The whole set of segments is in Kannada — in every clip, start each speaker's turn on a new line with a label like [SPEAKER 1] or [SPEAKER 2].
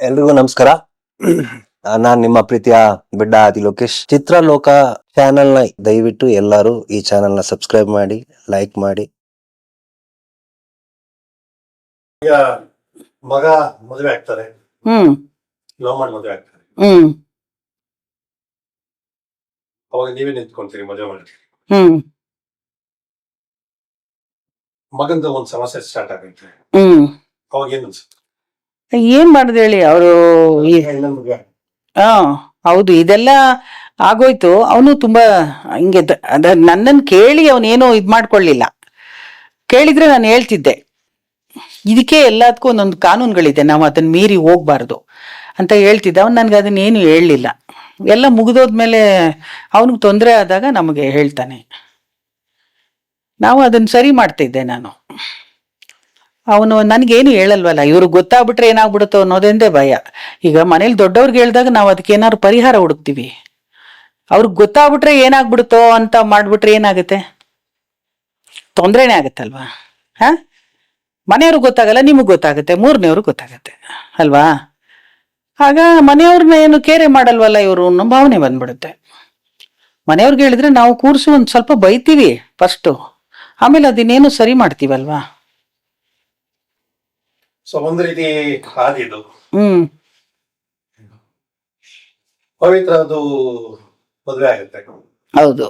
[SPEAKER 1] ಎಲ್ರಿಗೂ ನಮಸ್ಕಾರ. ನಾನ್ ನಿಮ್ಮ ಪ್ರೀತಿಯ ಬಿಡ್ಡ ಆದಿ ಲೋಕೇಶ್. ಚಿತ್ರಲೋಕ ಚಾನೆಲ್ನ ದಯವಿಟ್ಟು ಎಲ್ಲರೂ ಈ ಚಾನೆಲ್ನ ಸಬ್ಸ್ಕ್ರೈಬ್ ಮಾಡಿ ಲೈಕ್ ಮಾಡಿ.
[SPEAKER 2] ಈಗ ಮಗ ಮದುವೆ ಆಗ್ತಾರೆ.
[SPEAKER 3] ಹ್ಮ್.
[SPEAKER 2] ಲವ್ ಮಾಡಿ ಮದುವೆ ಆಗ್ತಾರೆ.
[SPEAKER 3] ಹ್ಮ್.
[SPEAKER 2] ಅವಾಗ ನೀವೇ ನಿಂತ್ಕೊಂತೀರಿ ಮದುವೆ ಮಾಡಿ
[SPEAKER 3] ಹ್ಮ್.
[SPEAKER 2] ಮಗಂದ ಒಂದ್ ಸಮಸ್ಯೆ ಸ್ಟಾರ್ಟ್ ಆಗುತ್ತೆ
[SPEAKER 3] ಹ್ಮ್.
[SPEAKER 2] ಅವಾಗ ಏನ್ ಅನ್ಸುತ್ತೆ?
[SPEAKER 3] ಏನ್ ಮಾಡುದು ಹೇಳಿ ಅವರು ಹಾ ಹೌದು ಇದೆಲ್ಲ ಆಗೋಯ್ತು. ಅವನು ತುಂಬಾ ಹಿಂಗೆ ಅದ ನನ್ನನ್ನು ಕೇಳಿ ಅವನೇನೋ ಇದ್ ಮಾಡ್ಕೊಳ್ಳಿಲ್ಲ ಕೇಳಿದ್ರೆ ನಾನು ಹೇಳ್ತಿದ್ದೆ. ಇದಕ್ಕೆ ಎಲ್ಲದಕ್ಕೂ ಒಂದೊಂದು ಕಾನೂನುಗಳಿದೆ ನಾವು ಅದನ್ನ ಮೀರಿ ಹೋಗ್ಬಾರ್ದು ಅಂತ ಹೇಳ್ತಿದ್ದೆ. ಅವ್ನು ನನ್ಗೆ ಅದನ್ನೇನು ಹೇಳಲಿಲ್ಲ. ಎಲ್ಲ ಮುಗಿದೋದ್ಮೇಲೆ ಅವನಿಗೆ ತೊಂದರೆ ಆದಾಗ ನಮಗೆ ಹೇಳ್ತಾನೆ. ನಾವು ಅದನ್ನ ಸರಿ ಮಾಡ್ತಿದ್ದೆ ನಾನು. ಅವನು ನನಗೇನು ಹೇಳಲ್ವಲ್ಲ. ಇವ್ರಿಗೆ ಗೊತ್ತಾಗ್ಬಿಟ್ರೆ ಏನಾಗ್ಬಿಡುತ್ತೋ ಅನ್ನೋದೊಂದೇ ಭಯ. ಈಗ ಮನೇಲಿ ದೊಡ್ಡವ್ರಿಗೆ ಹೇಳಿದಾಗ ನಾವು ಅದಕ್ಕೆ ಏನಾದ್ರು ಪರಿಹಾರ ಹುಡುಕ್ತೀವಿ. ಅವ್ರಿಗೆ ಗೊತ್ತಾಗ್ಬಿಟ್ರೆ ಏನಾಗ್ಬಿಡುತ್ತೋ ಅಂತ ಮಾಡ್ಬಿಟ್ರೆ ಏನಾಗುತ್ತೆ? ತೊಂದರೆನೇ ಆಗುತ್ತಲ್ವಾ? ಹಾ? ಮನೆಯವ್ರಿಗೆ ಗೊತ್ತಾಗಲ್ಲ, ನಿಮಗೆ ಗೊತ್ತಾಗುತ್ತೆ ಮೂರನೇವ್ರಿಗೆ ಗೊತ್ತಾಗುತ್ತೆ. ಅಲ್ವಾ? ಆಗ ಮನೆಯವ್ರನ್ನ ಏನು ಕೇರೆ ಮಾಡಲ್ವಲ್ಲ ಇವರು ಅನ್ನೋ ಭಾವನೆ ಬಂದ್ಬಿಡುತ್ತೆ. ಮನೆಯವ್ರಿಗೆ ಹೇಳಿದ್ರೆ ನಾವು ಕೂರ್ಸಿ ಒಂದು ಸ್ವಲ್ಪ ಬೈತೀವಿ ಫಸ್ಟು ಆಮೇಲೆ ಅದಿನ್ನೇನು ಸರಿ ಮಾಡ್ತೀವಲ್ವಾ?
[SPEAKER 2] ಸೊ ಒಂದು ರೀತಿ ಹಾದಿದು
[SPEAKER 3] ಹ್ಮ್.
[SPEAKER 2] ಪವಿತ್ರ ಅದು ಮದುವೆ ಆಗುತ್ತೆ.
[SPEAKER 3] ಹೌದು.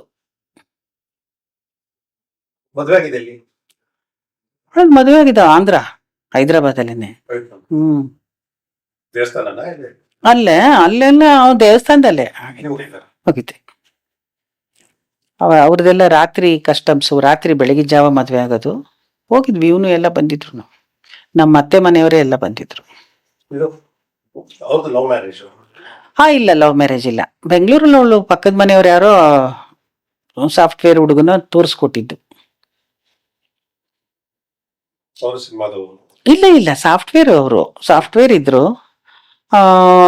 [SPEAKER 2] ಮದುವೆ ಆಗಿದೆ ಇಲ್ಲಿ?
[SPEAKER 3] ಅವ್ಳ್ ಮದುವೆ ಆಗಿದ್ದ ಆಂಧ್ರ ಹೈದ್ರಾಬಾದಲ್ಲೇನೆ.
[SPEAKER 2] ಪವಿತ್ರ
[SPEAKER 3] ಹ್ಮ್.
[SPEAKER 2] ದೇವಸ್ಥಾನನ
[SPEAKER 3] ಅಲ್ಲೇ ಅಲ್ಲೆಲ್ಲ ಅವ್ನ ದೇವಸ್ಥಾನದಲ್ಲೇ.
[SPEAKER 2] ನೀವು ಹೋಗಿದ್ದೀರಾ?
[SPEAKER 3] ಹೋಗಿದ್ದೆ. ಅವ ಅವ್ರದ್ದೆಲ್ಲ ರಾತ್ರಿ ಕಸ್ಟಮ್ಸ್ ರಾತ್ರಿ ಬೆಳಗಿನ ಜಾವ ಮದ್ವೆ ಆಗೋದು. ಹೋಗಿದ್ವಿ ಇವನು ಎಲ್ಲ ಬಂದಿದ್ರು ನಾವು. ನಮ್ಮ ಅತ್ತೆ ಮನೆಯವರೇ ಎಲ್ಲ ಬಂದಿದ್ರು.
[SPEAKER 2] ಇದು ಲವ್ ಮ್ಯಾರೇಜ್?
[SPEAKER 3] ಹಾ ಇಲ್ಲ ಲವ್ ಮ್ಯಾರೇಜ್ ಇಲ್ಲ. ಬೆಂಗಳೂರಲ್ಲಿ ಅವಳು ಪಕ್ಕದ ಮನೆಯವ್ರು ಯಾರೋ ಸಾಫ್ಟ್ವೇರ್ ಹುಡುಗನ ತೋರಿಸ್ಕೊಟ್ಟಿದ್ದು. ಇಲ್ಲ ಇಲ್ಲ ಸಾಫ್ಟ್ವೇರ್ ಅವರು ಸಾಫ್ಟ್ವೇರ್ ಇದ್ರು.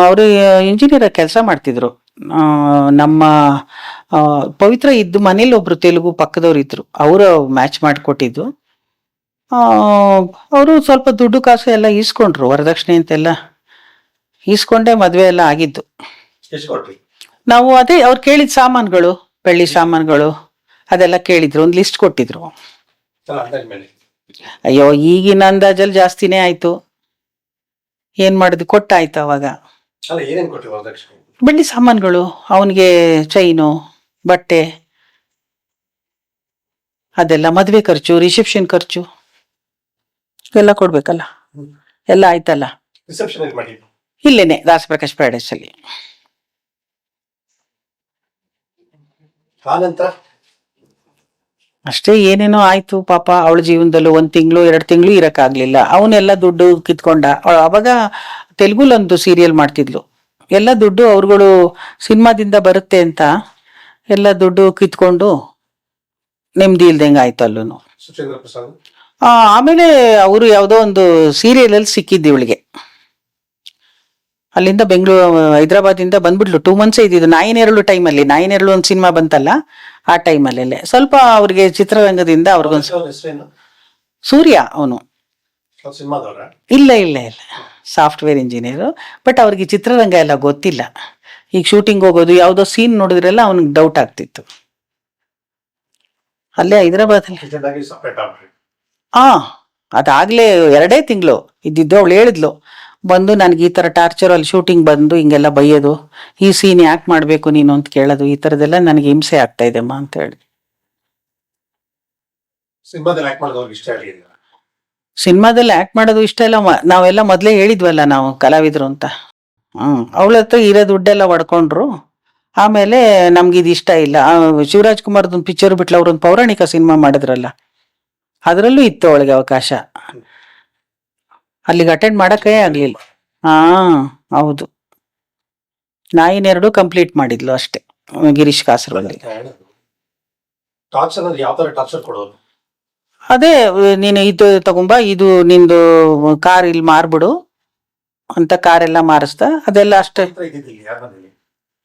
[SPEAKER 3] ಅವರು ಇಂಜಿನಿಯರ್ ಕೆಲಸ ಮಾಡ್ತಿದ್ರು. ನಮ್ಮ ಪವಿತ್ರ ಇದ್ದು ಮನೇಲಿ ಒಬ್ರು ತೆಲುಗು ಪಕ್ಕದವ್ರು ಇದ್ರು. ಅವರು ಮ್ಯಾಚ್ ಮಾಡಿಕೊಟ್ಟಿದ್ದು. ಅವರು ಸ್ವಲ್ಪ ದುಡ್ಡು ಕಾಸು ಎಲ್ಲ ಈಸ್ಕೊಂಡ್ರು ವರದಕ್ಷಿಣೆ ಅಂತೆಲ್ಲ. ಈಸ್ಕೊಂಡೇ ಮದುವೆ ಎಲ್ಲ ಆಗಿದ್ದು. ನಾವು ಅದೇ ಅವ್ರು ಕೇಳಿದ ಸಾಮಾನುಗಳು ಬೆಳ್ಳಿ ಸಾಮಾನುಗಳು ಅದೆಲ್ಲ ಕೇಳಿದ್ರು ಒಂದು ಲಿಸ್ಟ್ ಕೊಟ್ಟಿದ್ರು. ಅಯ್ಯೋ ಈಗಿನ ಅಂದಾಜಲ್ಲಿ ಜಾಸ್ತಿನೇ ಆಯ್ತು. ಏನ್ ಮಾಡುದು ಕೊಟ್ಟಾಯ್ತು ಅವಾಗ. ಬೆಳ್ಳಿ ಸಾಮಾನುಗಳು ಅವನಿಗೆ ಚೈನು ಬಟ್ಟೆ ಅದೆಲ್ಲ ಮದುವೆ ಖರ್ಚು ರಿಸೆಪ್ಷನ್ ಖರ್ಚು. ಎಲ್ಲ ಕೊಡ್ಬೇಕಲ್ಲ? ಎಲ್ಲ ಆಯ್ತಲ್ಲ? ಇಲ್ಲೇನೆ ದಾಸ ಪ್ರಕಾಶ್ ಪ್ಯಾಲೇಸ್ ಅಲ್ಲಿ ಅಷ್ಟೇ ಏನೇನೋ ಆಯ್ತು ಪಾಪ ಅವಳ ಜೀವನದಲ್ಲೂ ಒಂದ್ ತಿಂಗಳು ಎರಡು ತಿಂಗಳು ಇರಕ್ಕಾಗ್ಲಿಲ್ಲ. ಅವನೆಲ್ಲ ದುಡ್ಡು ಕಿತ್ಕೊಂಡ ಅವಾಗ ತೆಲುಗುಲೊಂದು ಸೀರಿಯಲ್ ಮಾಡ್ತಿದ್ಲು. ಎಲ್ಲ ದುಡ್ಡು ಅವ್ರುಗಳು ಸಿನಿಮಾದಿಂದ ಬರುತ್ತೆ ಅಂತ ಎಲ್ಲ ದುಡ್ಡು ಕಿತ್ಕೊಂಡು ನೆಮ್ಮದಿ ಇಲ್ದಂಗೆ ಆಯ್ತು ಅಲ್ಲೂ
[SPEAKER 2] ಸುಚೇಂದ್ರ ಪ್ರಸಾದ್?
[SPEAKER 3] ಆಮೇಲೆ ಅವರು ಯಾವುದೋ ಒಂದು ಸೀರಿಯಲ್ ಅಲ್ಲಿ ಸಿಕ್ಕಿದ್ದು ಇವಳಿಗೆ. ಅಲ್ಲಿಂದ ಬೆಂಗಳೂರು ಹೈದರಾಬಾದಿಂದ ಬಂದ್ಬಿಟ್ಲು. ಟೂ ಮಂತ್ಸ್ ಇದ್ದಿದ್ದು. ನಾಯಿನೆರಳು ಟೈಮಲ್ಲಿ ನಾಯಿನೆರಳು ಒಂದು ಸಿನಿಮಾ ಬಂತಲ್ಲ ಆ ಟೈಮಲ್ಲೇ ಸ್ವಲ್ಪ ಅವ್ರಿಗೆ ಚಿತ್ರರಂಗದಿಂದ ಅವ್ರಿಗೊಂದು ಸೂರ್ಯ ಅವನು. ಇಲ್ಲ ಇಲ್ಲ ಇಲ್ಲ. ಸಾಫ್ಟ್ವೇರ್ ಇಂಜಿನಿಯರು ಬಟ್ ಅವ್ರಿಗೆ ಚಿತ್ರರಂಗ ಎಲ್ಲ ಗೊತ್ತಿಲ್ಲ. ಈಗ ಶೂಟಿಂಗ್ ಹೋಗೋದು ಯಾವುದೋ ಸೀನ್ ನೋಡಿದ್ರೆಲ್ಲ ಅವ್ನಿಗೆ ಡೌಟ್ ಆಗ್ತಿತ್ತು. ಅಲ್ಲೇ ಹೈದರಾಬಾದಲ್ಲಿ ಆ ಅದಾಗ್ಲೇ ಎರಡೇ ತಿಂಗಳು ಇದ್ದಿದ್ದು ಅವಳು ಹೇಳಿದ್ಲು ಬಂದು ನನಗೆ ಈ ಥರ ಟಾರ್ಚರ್ ಅಲ್ಲಿ ಶೂಟಿಂಗ್ ಬಂದು ಹಿಂಗೆಲ್ಲ ಬೈಯೋದು ಈ ಸೀನ್ ಯಾಕೆ ಮಾಡಬೇಕು ನೀನು ಅಂತ ಕೇಳೋದು ಈ ಥರದ್ದೆಲ್ಲ ನನಗೆ ಹಿಂಸೆ ಆಗ್ತಾ ಇದೆಮ್ಮ ಅಂತ ಹೇಳಿ.
[SPEAKER 2] ಸಿನಿಮಾದಲ್ಲಿ ಆಕ್ಟ್
[SPEAKER 3] ಮಾಡೋದು ಇಷ್ಟ ಇಲ್ಲ ನಾವೆಲ್ಲ ಮೊದಲೇ ಹೇಳಿದ್ವಲ್ಲ ನಾವು ಕಲಾವಿದ್ರು ಅಂತ. ಹ್ಮ್ ಅವಳ ಹತ್ರ ಇರೋ ದುಡ್ಡೆಲ್ಲ ಒಡ್ಕೊಂಡ್ರು ಆಮೇಲೆ ನಮ್ಗೆ ಇದು ಇಷ್ಟ ಇಲ್ಲ ಶಿವರಾಜ್ ಕುಮಾರ್ದೊಂದು ಪಿಕ್ಚರ್ ಬಿಟ್ಲ ಅವ್ರೊಂದು ಪೌರಾಣಿಕ ಸಿನಿಮಾ ಮಾಡಿದ್ರಲ್ಲ ಅದರಲ್ಲೂ ಇತ್ತು ಅವಳಿಗೆ ಅವಕಾಶ. ಅಲ್ಲಿಗೆ ಅಟೆಂಡ್ ಮಾಡಕ್ಕೇ ಆಗ್ಲಿಲ್ಲ. ಹಾ ಹೌದು. ನಾಯಿನೆರಡು ಕಂಪ್ಲೀಟ್ ಮಾಡಿದ್ಲು ಅಷ್ಟೇ ಗಿರೀಶ್ ಕಾಸರವಲ್ಲಿ ಅದೇ ನೀನು ಇದು ತಗೊಂಬ ಇದು ನಿಂದು ಕಾರ್ ಇಲ್ಲಿ ಮಾರ್ಬಿಡು ಅಂತ ಕಾರೆಲ್ಲ ಮಾರಿಸ್ದ ಅದೆಲ್ಲ ಅಷ್ಟೇ.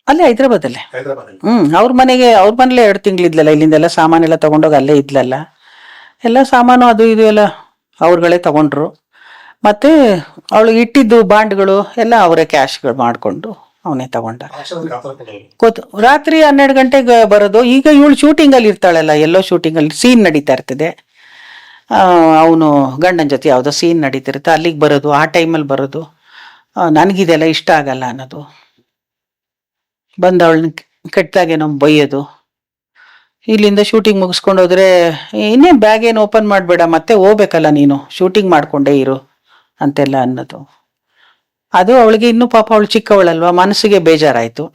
[SPEAKER 3] ಅಲ್ಲಿ ಹೈದರಾಬಾದಲ್ಲಿ. ಹ್ಮ್ ಅವ್ರ ಮನೆಗೆ ಅವ್ರ ಮನೇಲೆ ಎರಡು ತಿಂಗಳಿದ್ಲಲ್ಲ ಇಲ್ಲಿಂದೆಲ್ಲ ಸಾಮಾನೆಲ್ಲ ತಗೊಂಡೋಗಿ ಅಲ್ಲೇ ಇದ್ಲಲ್ಲ. ಎಲ್ಲ ಸಾಮಾನು ಅದು ಇದು ಎಲ್ಲ ಅವ್ರುಗಳೇ ತಗೊಂಡ್ರು. ಮತ್ತೆ ಅವಳು ಇಟ್ಟಿದ್ದು ಬಾಂಡ್ಗಳು ಎಲ್ಲ ಅವರೇ ಕ್ಯಾಶ್ಗಳು ಮಾಡಿಕೊಂಡು ಅವನೇ ತಗೊಂಡ ರಾತ್ರಿ ಹನ್ನೆರಡು ಗಂಟೆಗೆ ಬರೋದು. ಈಗ ಇವಳು ಶೂಟಿಂಗಲ್ಲಿ ಇರ್ತಾಳಲ್ಲ, ಎಲ್ಲೋ ಶೂಟಿಂಗಲ್ಲಿ ಸೀನ್ ನಡೀತಾ ಇರ್ತದೆ. ಅವನು ಗಂಡನ ಜೊತೆ ಯಾವುದೋ ಸೀನ್ ನಡೀತಿರುತ್ತೆ, ಅಲ್ಲಿಗೆ ಬರೋದು, ಆ ಟೈಮಲ್ಲಿ ಬರೋದು. ನನಗಿದೆಲ್ಲ ಇಷ್ಟ ಆಗಲ್ಲ ಅನ್ನೋದು. ಬಂದವಳನ್ನ ಕೆಟ್ಟದಾಗೇನೋ ಬೈಯೋದು. ಇಲ್ಲಿಂದ ಶೂಟಿಂಗ್ ಮುಗಿಸ್ಕೊಂಡು ಹೋದ್ರೆ ಇನ್ನೇ ಬ್ಯಾಗ್ ಏನು ಓಪನ್ ಮಾಡಬೇಡ ಮತ್ತೆ ಹೋಗ್ಬೇಕಲ್ಲ ನೀನು. ಶೂಟಿಂಗ್ ಮಾಡ್ಕೊಂಡೇ ಇರು ಅಂತೆಲ್ಲ ಅನ್ನೋದು. ಅದು ಅವಳಿಗೆ ಇನ್ನೂ ಪಾಪ ಅವಳು ಚಿಕ್ಕವಳಲ್ವಾ ಮನಸ್ಸಿಗೆ ಬೇಜಾರಾಯಿತು.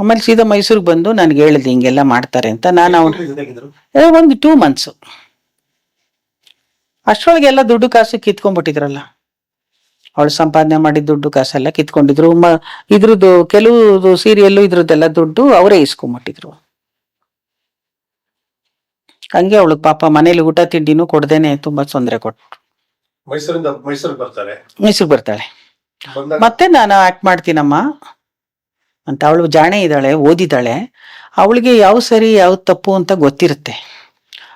[SPEAKER 3] ಆಮೇಲೆ ಸೀದಾ ಮೈಸೂರಿಗೆ ಬಂದು ನನಗೆ ಹೇಳಿದೆ ಹಿಂಗೆಲ್ಲ ಮಾಡ್ತಾರೆ ಅಂತ. ನಾನು ಅವನು ಒಂದು ಟೂ ಮಂತ್ಸು ಅಷ್ಟರೊಳಗೆಲ್ಲ ದುಡ್ಡು ಕಾಸು ಕಿತ್ಕೊಂಡ್ಬಿಟ್ಟಿದ್ರಲ್ಲ. ಅವಳು ಸಂಪಾದನೆ ಮಾಡಿದ ದುಡ್ಡು ಕಾಸೆಲ್ಲ ಕಿತ್ಕೊಂಡಿದ್ರು. ಇದ್ರದ್ದು ಕೆಲವು ಸೀರಿಯಲ್ಲು ಇದ್ರದ್ದೆಲ್ಲ ದುಡ್ಡು ಅವರೇ ಇಸ್ಕೊಂಬಿಟ್ಟಿದ್ರು. ಹಂಗೆ ಅವಳು ಪಾಪ ಮನೇಲಿ ಊಟ ತಿಂಡಿನೂ ಕೊಡ್ದೇನೆ ತುಂಬಾ ತೊಂದರೆ ಕೊಟ್ಟು
[SPEAKER 2] ಮೈಸೂರಿಂದ ಮೈಸೂರಿಗೆ ಬರ್ತಾರೆ.
[SPEAKER 3] ಮೈಸೂರಿಗೆ ಬರ್ತಾಳೆ.
[SPEAKER 2] ಬಂದಾಗ
[SPEAKER 3] ಮತ್ತೆ ನಾನು ಆಕ್ಟ್ ಮಾಡ್ತೀನಮ್ಮ ಅಂತ ಅವಳು ಜಾಣೆ ಇದ್ದಾಳೆ ಓದಿದ್ದಾಳೆ. ಅವಳಿಗೆ ಯಾವ ಸರಿ ಯಾವ ತಪ್ಪು ಅಂತ ಗೊತ್ತಿರುತ್ತೆ.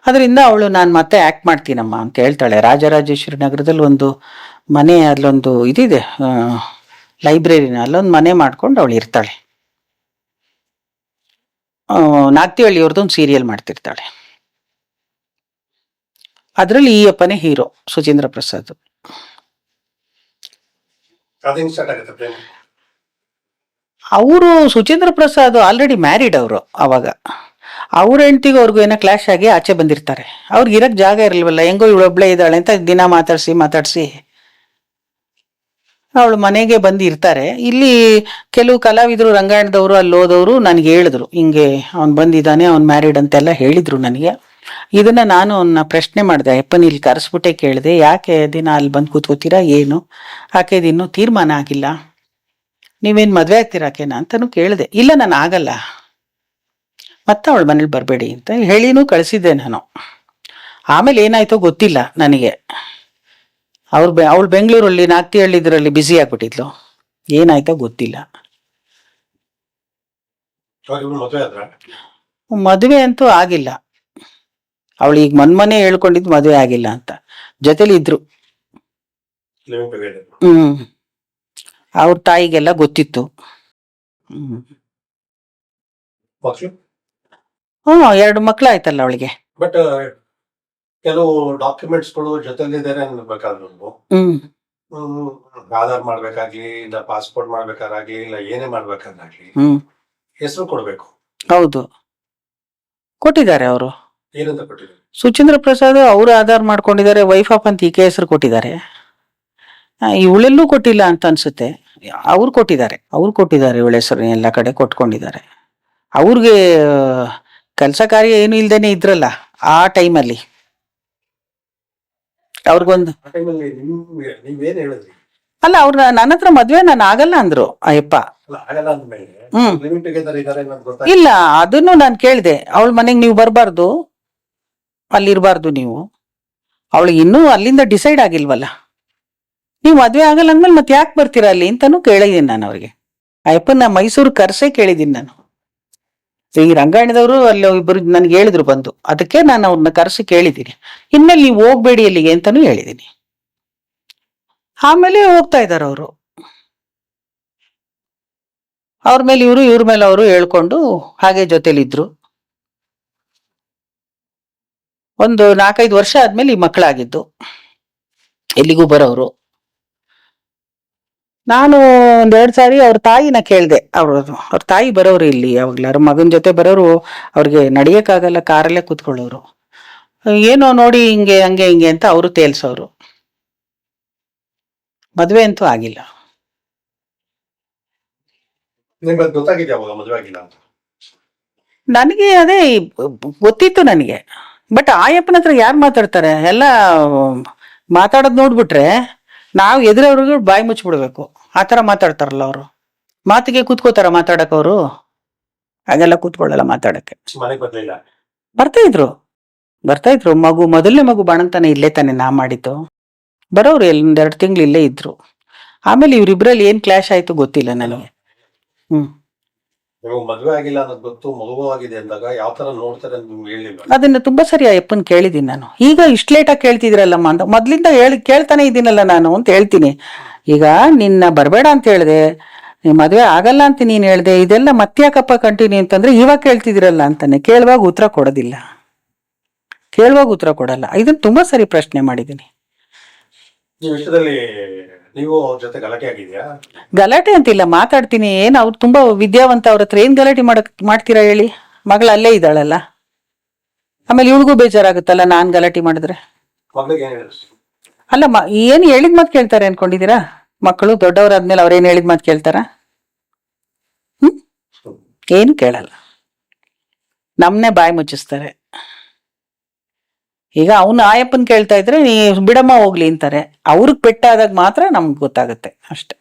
[SPEAKER 3] ಅದರಿಂದ ಅವಳು ನಾನು ಮತ್ತೆ ಆಕ್ಟ್ ಮಾಡ್ತೀನಮ್ಮ ಅಂತ ಹೇಳ್ತಾಳೆ. ರಾಜರಾಜೇಶ್ವರಿ ನಗರದಲ್ಲಿ ಒಂದು ಮನೆ ಅಲ್ಲೊಂದು ಇದಿದೆ ಲೈಬ್ರರಿನ ಅಲ್ಲೊಂದು ಮನೆ ಮಾಡ್ಕೊಂಡು ಅವಳು ಇರ್ತಾಳೆ. ನಾಗ್ತಿಹಳ್ಳಿ ಒಂದು ಸೀರಿಯಲ್ ಮಾಡ್ತಿರ್ತಾಳೆ. ಅದರಲ್ಲಿ ಈ ಅಪ್ಪನೇ ಹೀರೋ ಸುಚೇಂದ್ರ ಪ್ರಸಾದ್. ಅವರು ಸುಚೇಂದ್ರ ಪ್ರಸಾದ್ ಆಲ್ರೆಡಿ ಮ್ಯಾರಿಡ್ ಅವರು ಅವಾಗ. ಅವ್ರ ಹೆಂಡ್ತಿಗೂ ಅವ್ರಿಗೂ ಏನೋ ಕ್ಲಾಶ್ ಆಗಿ ಆಚೆ ಬಂದಿರ್ತಾರೆ. ಅವ್ರಿಗೆ ಇರಕ್ ಜಾಗ ಇರಲ್ವಲ್ಲ ಹೆಂಗೋ ಇವಳೊಬ್ಳೆ ಇದ್ದಾಳೆ ಅಂತ ದಿನ ಮಾತಾಡ್ಸಿ ಮಾತಾಡ್ಸಿ. ಅವಳು ಮನೆಗೆ ಬಂದು ಇರ್ತಾರೆ. ಇಲ್ಲಿ ಕೆಲವು ಕಲಾವಿದರು ರಂಗಾಯಣದವರು ಅಲ್ಲಿ ಹೋದವರು ನನಗೆ ಹೇಳಿದ್ರು. ಹಿಂಗೆ ಅವ್ನು ಬಂದಿದ್ದಾನೆ ಅವ್ನು ಮ್ಯಾರಿಡ್ ಅಂತೆಲ್ಲ ಹೇಳಿದ್ರು ನನಗೆ. ಇದನ್ನ ನಾನು ಅವನ್ನ ಪ್ರಶ್ನೆ ಮಾಡಿದೆ ಅಯ್ಯಪ್ಪನ ಇಲ್ಲಿ ಕರೆಸ್ಬಿಟ್ಟೆ ಕೇಳಿದೆ ಯಾಕೆ ದಿನ ಅಲ್ಲಿ ಬಂದು ಕೂತ್ಕೋತೀರಾ ಏನು? ಆಕೆದು ಇನ್ನೂ ತೀರ್ಮಾನ ಆಗಿಲ್ಲ. ನೀವೇನು ಮದುವೆ ಆಗ್ತೀರಾಕೇನ ಅಂತಲೂ ಕೇಳಿದೆ. ಇಲ್ಲ ನಾನು ಆಗಲ್ಲ. ಮತ್ತೆ ಅವಳ ಮನೇಲಿ ಬರಬೇಡಿ ಅಂತ ಹೇಳಿನೂ ಕಳಿಸಿದ್ದೆ ನಾನು. ಆಮೇಲೆ ಏನಾಯ್ತೋ ಗೊತ್ತಿಲ್ಲ ನನಗೆ. ಅವ್ರು ಬೆ ಅವಳು ಬೆಂಗಳೂರಲ್ಲಿ ನಾಗ್ತಿಹಳ್ಳಿ ಇದರಲ್ಲಿ ಬ್ಯುಸಿ ಆಗ್ಬಿಟ್ಟಿದ್ಲು. ಏನಾಯ್ತೋ ಗೊತ್ತಿಲ್ಲ.
[SPEAKER 2] ಮದುವೆ
[SPEAKER 3] ಅಂತೂ ಆಗಿಲ್ಲ. ಅವಳು ಈಗ ಮನ್ಮನೆ ಹೇಳ್ಕೊಂಡಿದ್ ಮದುವೆ ಆಗಿಲ್ಲ ಅಂತ. ಜೊತೆಲಿ ಇದ್ರು. ಹ್ಮ್. ಅವ್ರ ತಾಯಿಗೆಲ್ಲ ಗೊತ್ತಿತ್ತು. ಹ್ಮ್.
[SPEAKER 2] ಹ್ಮ್
[SPEAKER 3] ಎರಡು ಎರಡು ಮಕ್ಳಾಯ್ತಲ್ಲ ಅವಳಿಗೆ.
[SPEAKER 2] ಬಟ್ ಕೆಲವು ಡಾಕ್ಯುಮೆಂಟ್ಸ್ಗಳು ಜೊತೆಲಿದ್ದಾರೆ ಅನ್ಬೇಕಾದ್ರು.
[SPEAKER 3] ಹ್ಮ್,
[SPEAKER 2] ಆಧಾರ್ ಮಾಡ್ಬೇಕಾಗ್ಲಿ ಇಲ್ಲ ಪಾಸ್ಪೋರ್ಟ್ ಮಾಡ್ಬೇಕಾಗ್ಲಿ ಇಲ್ಲ ಏನೇ ಮಾಡ್ಬೇಕಾಗ್ಲಿ
[SPEAKER 3] ಹ್ಮ್.
[SPEAKER 2] ಹೆಸರು ಕೊಡ್ಬೇಕು.
[SPEAKER 3] ಹೌದು. ಕೊಟ್ಟಿದ್ದಾರೆ ಅವರು.
[SPEAKER 2] ಏನಂತ
[SPEAKER 3] ಸುಚೇಂದ್ರ ಪ್ರಸಾದ್ ಅವರು ಆಧಾರ್ ಮಾಡ್ಕೊಂಡಿದ್ದಾರೆ ವೈಫ್ ಆಫ್ ಅಂತ ಈಕೆ ಹೆಸರು ಕೊಟ್ಟಿದ್ದಾರೆ. ಆ, ಇವಳೆಲ್ಲೂ ಕೊಟ್ಟಿಲ್ಲ ಅಂತ ಅನ್ಸುತ್ತೆ. ಅವ್ರು ಕೊಟ್ಟಿದ್ದಾರೆ ಅವ್ರು ಕೊಟ್ಟಿದ್ದಾರೆ ಇವಳ ಹೆಸರು ಎಲ್ಲ ಕಡೆ ಕೊಟ್ಕೊಂಡಿದ್ದಾರೆ. ಅವ್ರಿಗೆ ಕೆಲಸ ಕಾರ್ಯ ಏನು ಇಲ್ದೇನೆ ಇದ್ರಲ್ಲ ಆ ಟೈಮಲ್ಲಿ. ಅವ್ರಿಗೊಂದು
[SPEAKER 2] ಆ ಟೈಮಲ್ಲಿ ನಿಮ್ ನೀವೇನ್ ಹೇಳಿದ್ರಿ?
[SPEAKER 3] ಅಲ್ಲ ಅವ್ರ ನನ್ನ ಹತ್ರ ಮದ್ವೆ ನಾನು ಆಗಲ್ಲ ಅಂದ್ರು ಅಯ್ಯಪ್ಪ.
[SPEAKER 2] ಅಲ್ಲ ಆಗಲ್ಲ ಅಂದ್ಮೇಲೆ
[SPEAKER 3] ಹ್ಮ್.
[SPEAKER 2] ಲಿವಿಂಗ್ ಟುಗೆದರ್ ಇದಾರೆ ಅನ್ನೋದು ಗೊತ್ತಾಯ್ತು.
[SPEAKER 3] ಇಲ್ಲ ಅದನ್ನು ನಾನು ಕೇಳಿದೆ. ಅವಳ ಮನೆಗೆ ನೀವು ಬರಬಾರ್ದು. ಅಲ್ಲಿರಬಾರ್ದು ನೀವು. ಅವಳಿಗೆ ಇನ್ನೂ ಅಲ್ಲಿಂದ ಡಿಸೈಡ್ ಆಗಿಲ್ವಲ್ಲ. ನೀವು ಮದುವೆ ಆಗಲ್ಲ ಅಂದ್ಮೇಲೆ ಮತ್ತೆ ಯಾಕೆ ಬರ್ತೀರಾ ಅಲ್ಲಿ ಅಂತಾನು ಕೇಳಿದ್ದೀನಿ ನಾನು ಅವ್ರಿಗೆ. ಅಯ್ಯಪ್ಪನ ಮೈಸೂರು ಕರ್ಸೇ ಕೇಳಿದ್ದೀನಿ ನಾನು. ಈ ರಂಗಾಯಣದವರು ಅಲ್ಲಿ ಇಬ್ಬರು ನನಗೆ ಹೇಳಿದ್ರು ಬಂದು. ಅದಕ್ಕೆ ನಾನು ಅವ್ರನ್ನ ಕರೆಸಿ ಕೇಳಿದ್ದೀನಿ ಇನ್ಮೇಲೆ ನೀವು ಹೋಗ್ಬೇಡಿ ಅಲ್ಲಿಗೆ ಅಂತಾನು ಹೇಳಿದ್ದೀನಿ ಆಮೇಲೆ ಹೋಗ್ತಾ ಇದ್ದಾರೆ ಅವರು. ಅವ್ರ ಮೇಲೆ ಇವರು, ಇವ್ರ ಮೇಲೆ ಅವರು ಹೇಳ್ಕೊಂಡು ಹಾಗೆ ಜೊತೆಲಿದ್ರು. ಒಂದು ನಾಲ್ಕೈದು ವರ್ಷ ಆದ್ಮೇಲೆ ಈ ಮಕ್ಕಳಾಗಿದ್ದು. ಎಲ್ಲಿಗೂ ಬರೋರು ನಾನು ಒಂದೆರಡು ಸಾರಿ ಅವ್ರ ತಾಯಿನ ಕೇಳಿದೆ. ಅವ್ರ ಅವ್ರ ತಾಯಿ ಬರೋರು ಇಲ್ಲಿ ಯಾವಾಗ್ಲಾರು ಮಗನ ಜೊತೆ ಬರೋರು ಅವ್ರಿಗೆ ನಡೆಯೋಕ್ಕಾಗಲ್ಲ ಕಾರಲ್ಲೇ ಕೂತ್ಕೊಳ್ಳೋರು ಏನೋ ನೋಡಿ ಹಿಂಗೆ ಹಂಗೆ ಹಿಂಗೆ ಅಂತ ಅವರು ತೇಲ್ಸೋರು ಮದುವೆ ಅಂತೂ ಆಗಿಲ್ಲ. ನನಗೆ ಅದೇ ಗೊತ್ತಿತ್ತು ನನಗೆ. ಬಟ್ ಆಯಪ್ಪನ ಹತ್ರ ಯಾರು ಮಾತಾಡ್ತಾರೆ? ಎಲ್ಲ ಮಾತಾಡೋದು ನೋಡ್ಬಿಟ್ರೆ ನಾವು ಎದುರವ್ರಿಗೆ ಬಾಯಿ ಮುಚ್ಚಿಬಿಡ್ಬೇಕು ಆ ಥರ ಮಾತಾಡ್ತಾರಲ್ಲ ಅವರು. ಮಾತಿಗೆ ಕೂತ್ಕೋತಾರ ಮಾತಾಡಕ್ ಅವರು? ಹಾಗೆಲ್ಲ ಕೂತ್ಕೊಳ್ಳಲ್ಲ ಮಾತಾಡಕ್ಕೆ. ಬರ್ತಾ ಇದ್ರು. ಬರ್ತಾ ಇದ್ರು. ಮಗು ಮೊದಲನೇ ಮಗು ಬಾಣಂತಾನೆ ಇಲ್ಲೇ ತಾನೆ ನಾ ಮಾಡಿದ್ದು. ಬರೋರು ಎಲ್ಲಿ ಒಂದೆರಡು ತಿಂಗಳು ಇಲ್ಲೇ ಇದ್ರು. ಆಮೇಲೆ ಇವ್ರಿಬ್ರಲ್ಲಿ ಏನು ಕ್ಲಾಶ್ ಆಯ್ತು ಗೊತ್ತಿಲ್ಲ ನನಗೆ. ಹ್ಮ್.
[SPEAKER 2] ನೀವು ಮದ್ವೆ ಆಗಿಲ್ಲ ಅನ್ನೋದು ಗೊತ್ತು ಮಗು ಆಗಿದೆ ಅಂದಾಗ ಯಾವ ತರ ನೋಡ್ತಾರೆ ಅಂತ ನಿಮ್ಗೆ ಹೇಳಿಲ್ವಾ?
[SPEAKER 3] ಅದನ್ನ ತುಂಬಾ ಸರಿ ಅಯ್ಯಪ್ಪನ್ ಕೇಳಿದೀನಿ ಕೇಳಿದ್ದೀನಿ ನಾನು. ಈಗ ಇಷ್ಟು ಲೇಟಾಗಿ ಕೇಳ್ತಿದ್ರಲ್ಲಮ್ಮ ಅಂತ. ಮೊದ್ಲಿಂದ ಹೇಳಿ ಕೇಳ್ತಾನೆ ಇದ್ದೀನಲ್ಲ ನಾನು ಅಂತ ಹೇಳ್ತೀನಿ. ಈಗ ನಿನ್ನ ಬರಬೇಡ ಅಂತ ಹೇಳಿದೆ ನೀ ಮದ್ವೆ ಆಗಲ್ಲ ಅಂತ ನೀನ್ ಹೇಳ್ದೆ ಇದೆಲ್ಲ ಮತ್ತ್ಯಾಕಪ್ಪ ಕಂಟಿನ್ಯೂ ಅಂತಂದ್ರೆ ಇವಾಗ ಕೇಳ್ತಿದಿರಲ್ಲ ಅಂತಾನೆ. ಕೇಳುವಾಗ ಉತ್ತರ ಕೊಡೋದಿಲ್ಲ. ಕೇಳುವಾಗ ಉತ್ತರ ಕೊಡಲ್ಲ. ಇದನ್ನ ತುಂಬಾ ಸರಿ ಪ್ರಶ್ನೆ ಮಾಡಿದ್ದೀನಿ
[SPEAKER 2] ಈ ವಿಷಯದಲ್ಲಿ ನೀವು ಅವ್ರ ಜೊತೆ ಗಲಾಟೆ ಆಗಿದ್ಯಾ?
[SPEAKER 3] ಗಲಾಟೆ ಅಂತಿಲ್ಲ ಮಾತಾಡ್ತೀನಿ. ಏನ್ ಅವ್ರು ತುಂಬಾ ವಿದ್ಯಾವಂತ ಅವ್ರ ಹತ್ರ ಏನ್ ಗಲಾಟೆ ಮಾಡಕ್ ಮಾಡ್ತೀರಾ ಹೇಳಿ? ಮಗಳ ಅಲ್ಲೇ ಇದ್ದಾಳಲ್ಲ. ಆಮೇಲೆ ಇವಳಿಗೂ ಬೇಜಾರಾಗುತ್ತಲ್ಲ ನಾನ್ ಗಲಾಟೆ ಮಾಡಿದ್ರೆ?
[SPEAKER 2] ಮಗಳಿಗೆ ಏನ್ ಹೇಳಿದ್ರು?
[SPEAKER 3] ಅಲ್ಲ ಮ ಏನ್ ಹೇಳಿದ್ ಮಾತು ಕೇಳ್ತಾರೆ ಅನ್ಕೊಂಡಿದೀರಾ ಮಕ್ಕಳು ದೊಡ್ಡವರಾದ್ಮೇಲೆ ಅವ್ರೇನ್ ಹೇಳಿದ್ ಮಾತು ಕೇಳ್ತಾರ? ಹ್ಮ್? ಏನು ಕೇಳಲ್ಲ. ನಮ್ನೆ ಬಾಯಿ ಮುಚ್ಚಿಸ್ತಾರೆ. ಈಗ ಅವನು ಆಯಪ್ಪನ್ ಕೇಳ್ತಾ ಇದ್ರೆ, ನೀ ಬಿಡಮ್ಮ ಹೋಗ್ಲಿ ಅಂತಾರೆ. ಅವ್ರಿಗೆ ಪೆಟ್ಟಾದಾಗ ಮಾತ್ರ ನಮ್ಗೆ ಗೊತ್ತಾಗುತ್ತೆ, ಅಷ್ಟೆ.